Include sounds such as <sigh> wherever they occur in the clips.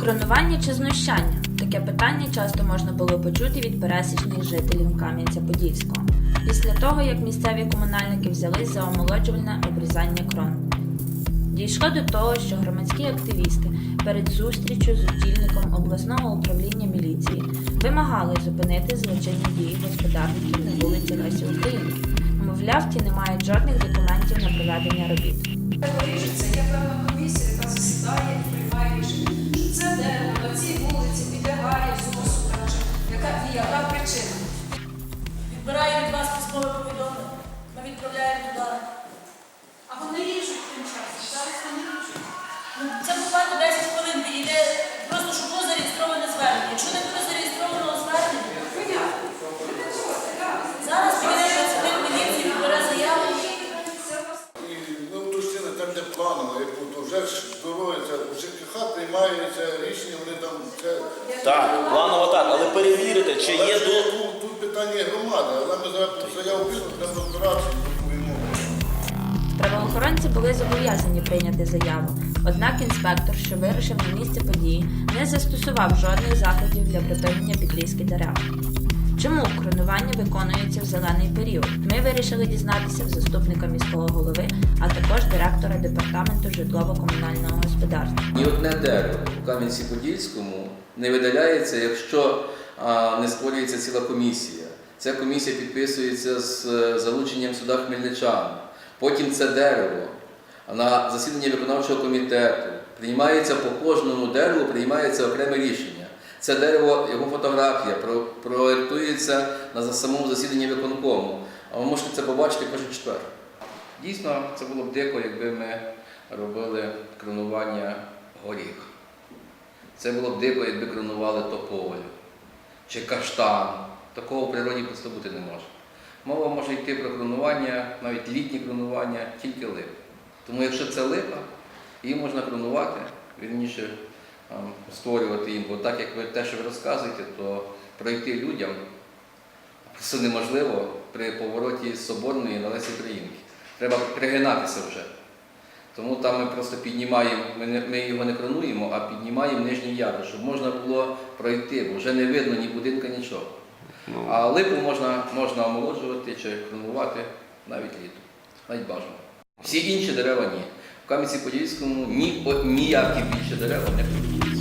Кронування чи знущання? Таке питання часто можна було почути від пересічних жителів Кам'янця-Подільського. Після того, як місцеві комунальники взялись за омолоджувальне обрізання крон. Дійшло до того, що громадські активісти перед зустрічю з очільником обласного управління міліції вимагали зупинити злочинні дії господарників на вулиці Лесі Українки. Мовляв, ті не мають жодних документів на проведення робіт. Вирішиться, є певна комісія, яка засідає цій вулиці підлягає чи яка і яка причина. Відбираю від вас письмове повідомлення. Ми відправляємо туди. А вони ріжуть тим часом. Зараз вони ріжуть. Ну, Це буквально 10 хвилин підійде, просто щоб було зареєстроване звернення. ЖКХ приймаються рішення, вони там це. Так, планово так, але перевірити, чи є до. Тут, тут питання громади, але ми зараз тут заяву пишемо, треба розбиратися. Правоохоронці були зобов'язані прийняти заяву, однак інспектор, що вирушив на місце події, не застосував жодних заходів для припинення підлізки дерев. Чому кронування виконується в зелений період? Ми вирішили дізнатися в заступника міського голови, а також директора департаменту житлово-комунального господарства. Ні одне дерево в Кам'янці-Подільському не видаляється, якщо не створюється ціла комісія. Ця комісія підписується з е, залученням сюди хмельничан. Потім це дерево на засіданні виконавчого комітету приймається по кожному дереву, приймається окреме рішення. Це дерево, його фотографія про- проєктується на самому засіданні виконкому. А ви можете це побачити кожен четвер. Дійсно, це було б дико, якби ми робили кронування горіх. Це було б дико, якби кронували тополю чи каштан. Такого в природі просто бути не може. Мова може йти про кронування, навіть літнє кронування, тільки лип. Тому якщо це липа, її можна кронувати, вірніше створювати їм, бо так як ви те, що ви розказуєте, то пройти людям просто неможливо при повороті Соборної на Лесі Українки. Треба пригинатися вже. Тому там ми просто піднімаємо, ми, не- ми його не кронуємо, а піднімаємо нижній ярус, щоб можна було пройти, бо вже не видно ні будинка, нічого. А липу можна, можна омолоджувати чи кронувати навіть літом, навіть бажано. Всі інші дерева ні. В Кам'янці-Подільському ні, ніякі більше дерева не кронуються.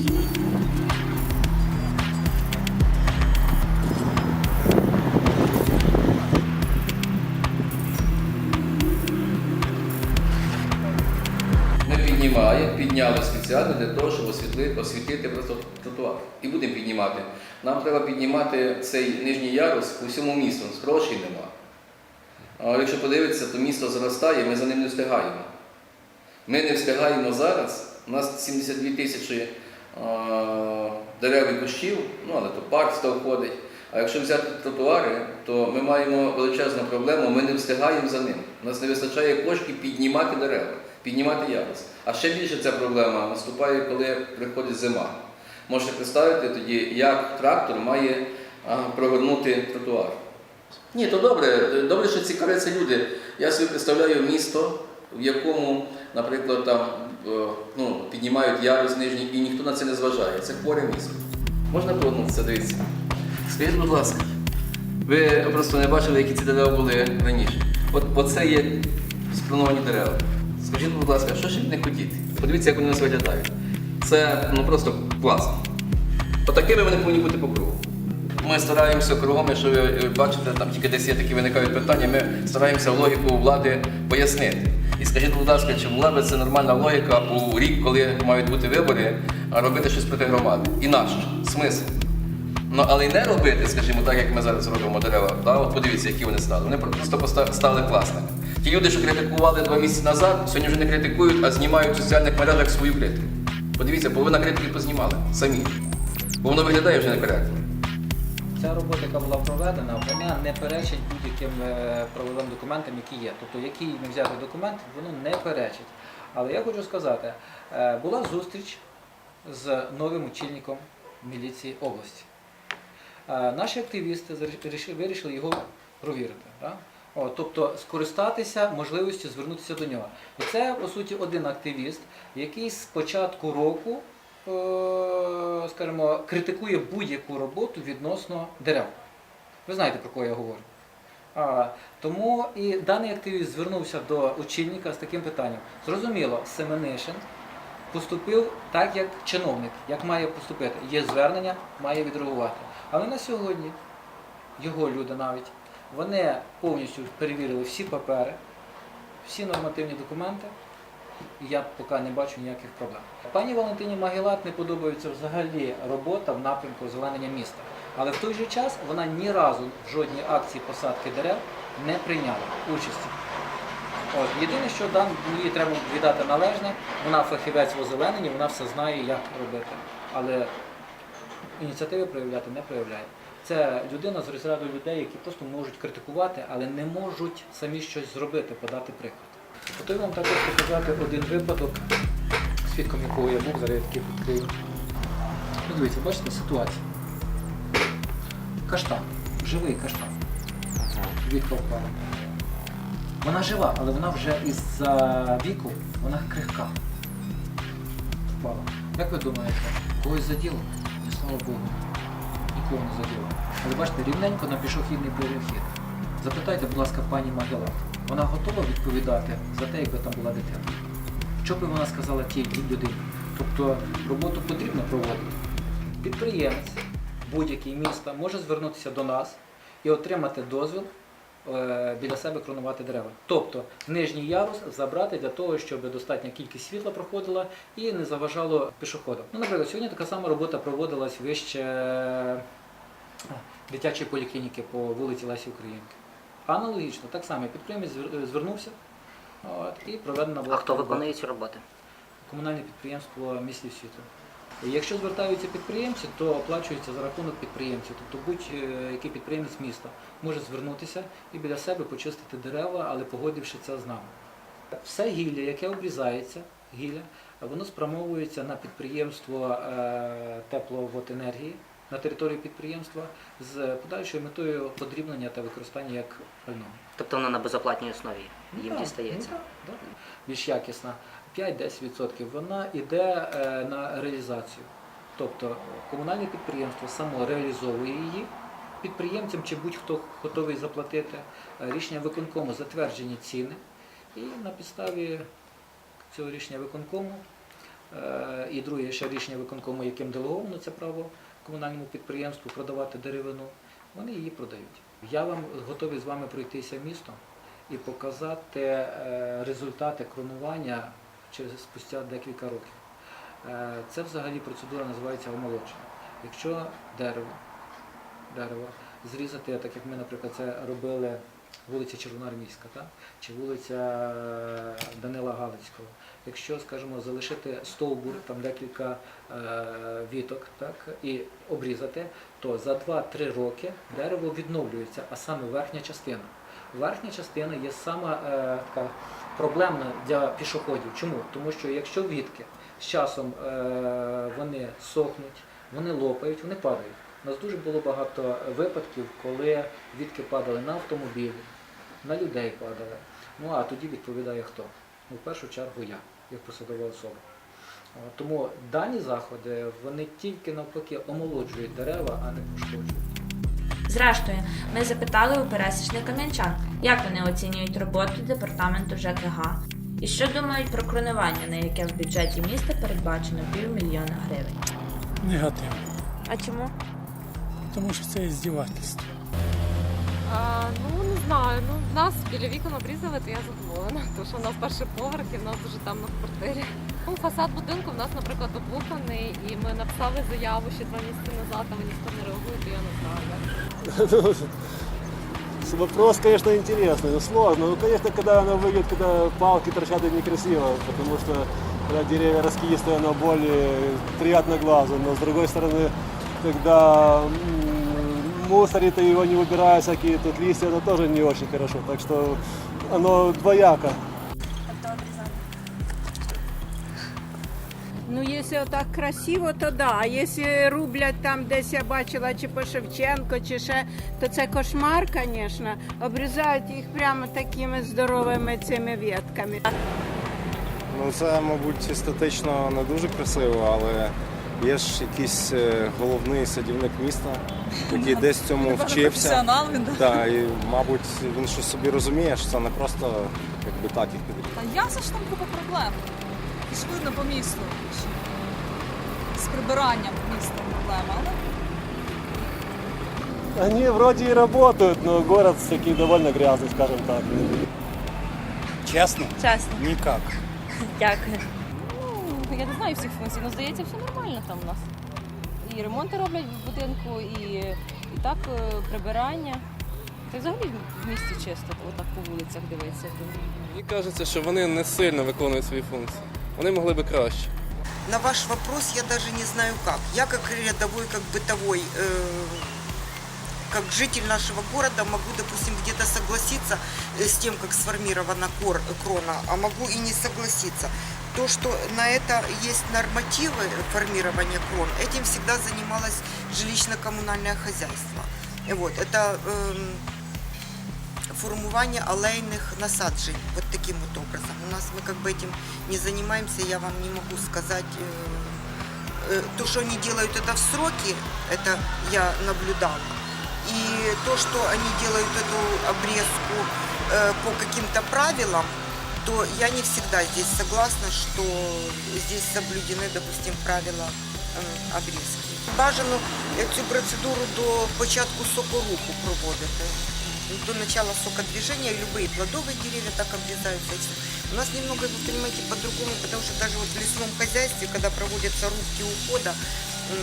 Того, освітити просто тротуар. І будемо піднімати. Нам треба піднімати цей нижній ярус у всьому місту, грошей нема. А якщо подивитися, то місто зростає, ми за ним не встигаємо. Ми не встигаємо зараз. У нас 72 тисячі дерев і кущів, ну але то парк входить. А якщо взяти тротуари, то ми маємо величезну проблему, ми не встигаємо за ним. У нас не вистачає коштів піднімати дерева, піднімати ярус. А ще більше ця проблема наступає, коли приходить зима. Можете представити тоді, як трактор має прогорнути тротуар. Ні, то добре, добре, що цікавляться люди. Я собі представляю місто, в якому, наприклад, там е, ну, піднімають ярус нижній, і ніхто на це не зважає. Це хворе місто. Можна повернутися, дивіться. Скажіть, будь ласка, ви просто не бачили, які ці дерева були раніше. От оце є спроновані дерева. Скажіть, будь ласка, що ще них хотіти? Подивіться, як вони нас виглядають. Це ну просто класно. Отакими вони повинні бути по кругу. Ми стараємося кругом, якщо ви бачите, там тільки десь є такі виникають питання, ми стараємося логіку влади пояснити. І скажіть, будь ласка, чи була би це нормальна логіка у рік, коли мають бути вибори, робити щось проти громади? І нащо? Смисл? Ну, але й не робити, скажімо так, як ми зараз робимо дерева. Да? От подивіться, які вони стали. Вони просто стали класними. Ті люди, що критикували два місяці назад, сьогодні вже не критикують, а знімають в соціальних мережах свою критику. Подивіться, половина критики познімали самі. Бо воно виглядає вже некоректно. Ця робота, яка була проведена, вона не перечить будь-яким е, правовим документам, які є. Тобто, який не взяти документ, воно не перечить. Але я хочу сказати, е, була зустріч з новим очільником міліції області. Е, Наші активісти вирішили його провірити. О, тобто скористатися можливістю звернутися до нього. Це, по суті, один активіст, який з початку року е, скажімо, критикує будь-яку роботу відносно дерев. Ви знаєте, про кого я говорю. А, тому і даний активіст звернувся до очільника з таким питанням. Зрозуміло, Семенишин поступив так, як чиновник, як має поступити. Є звернення, має відреагувати. Але на сьогодні його люди навіть вони повністю перевірили всі папери, всі нормативні документи. Я поки не бачу ніяких проблем. Пані Валентині Магілат не подобається взагалі робота в напрямку озеленення міста. Але в той же час вона ні разу в жодній акції посадки дерев не прийняла участі. От, єдине, що дан, їй треба віддати належне, вона фахівець в озелененні, вона все знає, як робити. Але ініціативи проявляти не проявляє. Це людина з розряду людей, які просто можуть критикувати, але не можуть самі щось зробити, подати приклад. Готовий вам також показати один випадок, свідком якого я був, зараз я такий. Ну, дивіться, бачите ситуацію. Каштан, живий каштан. Вітка впала. Вона жива, але вона вже із-за віку, вона крихка. Впала. Як ви думаєте, когось заділо? Слава Богу. Нікого не. Але бачите, рівненько на пішохідний перехід. Запитайте, будь ласка, пані Магелат, вона готова відповідати за те, якби там була дитина? Що би вона сказала тій людині? Тобто роботу потрібно проводити. Підприємець будь-який міста може звернутися до нас і отримати дозвіл е, біля себе кронувати дерева. Тобто нижній ярус забрати для того, щоб достатня кількість світла проходила і не заважало пішоходам. Ну, наприклад, сьогодні така сама робота проводилась вище дитячої поліклініки по вулиці Лесі Українки. Аналогічно, так само підприємець звернувся от, і проведена була А хто виконує цю роботу? комунальне підприємство міслів світу. Якщо звертаються підприємці, то оплачується за рахунок підприємців. Тобто будь-який підприємець міста може звернутися і біля себе почистити дерева, але погодивши це з нами. Все гілля, яке обрізається, гілля, воно спрямовується на підприємство е, тепловоденергії на території підприємства з подальшою метою подрібнення та використання як пального. Тобто воно на безоплатній основі їм Ну, дістається. ну, так, так. Більш якісна. 5-10% вона йде е, на реалізацію. Тобто комунальне підприємство само реалізовує її підприємцям чи будь-хто готовий заплатити. Е, Рішення виконкому затверджені ціни. І на підставі цього рішення виконкому е, і друге ще рішення виконкому, яким делеговано це право комунальному підприємству продавати деревину, вони її продають. Я вам готовий з вами пройтися містом і показати е, результати кронування через спустя декілька років. Е, Це взагалі процедура називається омолодження. Якщо дерево, дерево зрізати, так як ми, наприклад, це робили вулиця Червоноармійська, так? чи вулиця е, Данила Галицького. Якщо, скажімо, залишити стовбур, там декілька е, віток, так, і обрізати, то за 2-3 роки дерево відновлюється, а саме верхня частина. Верхня частина є сама е, така проблемна для пішоходів. Чому? Тому що якщо вітки з часом е, вони сохнуть, вони лопають, вони падають. У нас дуже було багато випадків, коли вітки падали на автомобілі, на людей падали. Ну а тоді відповідає хто? Ну, в першу чергу я, як посадова особа. Тому дані заходи вони тільки навпаки омолоджують дерева, а не пошкоджують. Зрештою, ми запитали у пересічних кам'янчан, як вони оцінюють роботу департаменту ЖКГ і що думають про кронування, на яке в бюджеті міста передбачено півмільйона гривень. Негативно, А чому? тому що це іздівательство. А, ну не знаю. Ну в нас біля вікон обрізали, то я задоволена. Тому що у нас перший поверх і в нас дуже темно в квартирі. Ну, фасад будинку в нас, наприклад, облупаний, і ми написали заяву ще два місяці назад, а ніхто не реагує, то я не знаю. як. Вопрос, конечно, интересный, но сложно. Ну, конечно, когда оно выглядит, когда палки торчат, это некрасиво, потому что когда деревья раскидистые, оно более приятно глазу. Но с другой стороны, когда мусорит и его не убирают, всякие тут листья, это тоже не очень хорошо. Так что оно двояко. Ну, якщо так красиво, то да. А якщо рублять там, десь я бачила, чи по Шевченко, чи ще, то це кошмар, звісно. Обрізають їх прямо такими здоровими цими ветками. Ну це, мабуть, естетично не дуже красиво, але є ж якийсь е, головний садівник міста, який десь цьому вчився. Да. І, мабуть, він щось собі розуміє, що це не просто якби так їх підрізати. Та ясно ж там купа проблем. І ж видно по місту. З прибиранням міста проблема, але Они вроде и работают, но город такой довольно грязный, скажем так. Чесно? Чесно. Ніяк. <laughs> Дякую ну, я не знаю всіх функцій, але здається, все нормально там у нас. І ремонти роблять в будинку, і, і так е, прибирання. Та й взагалі в місті чисто, отак по вулицях дивитися. Мені кажеться, що вони не сильно виконують свої функції. Вони могли би краще. На ваш вопрос я даже не знаю как. Я как рядовой, как бытовой, э, как житель нашего города могу, допустим, где-то согласиться э, с тем, как сформирована кор- крона, а могу и не согласиться. То, что на это есть нормативы формирования крон, этим всегда занималось жилищно-коммунальное хозяйство. Вот, это эм, формування алейних насаджень вот таким вот образом. У нас мы как бы этим не занимаемся, я вам не могу сказать. э, э, То, что они делают это в сроки, это я наблюдала. И то, что они делают эту обрезку э, по каким-то правилам, то я не всегда здесь согласна, что здесь соблюдены, допустим, правила ем, обрізки. Бажано е, цю процедуру до початку сокоруху проводити. До начала сокодвижения любые плодовые деревья так обрезаются. У нас немного, вы понимаете, по-другому, потому что даже вот в лесном хозяйстве, когда проводятся рубки ухода, м,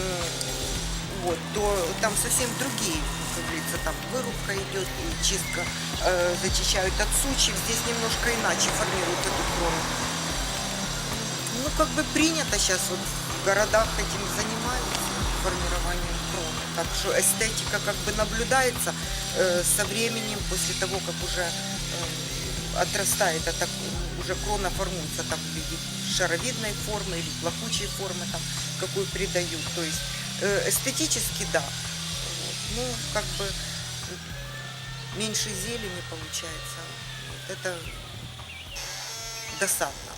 вот, то там совсем другие, говорится, там вырубка идет и чистка, э, зачищают от сучьев. Здесь немножко иначе формируют эту крону. Ну, как бы принято сейчас вот в городах этим занимаются, формированием кроны. Так что эстетика как бы наблюдается э, со временем, после того, как уже э, отрастает, это уже крона формуется там в виде шаровидной формы или плакучей формы, там, какую придают. То есть э, эстетически да. Ну, как бы меньше зелени получается. Вот это досадно.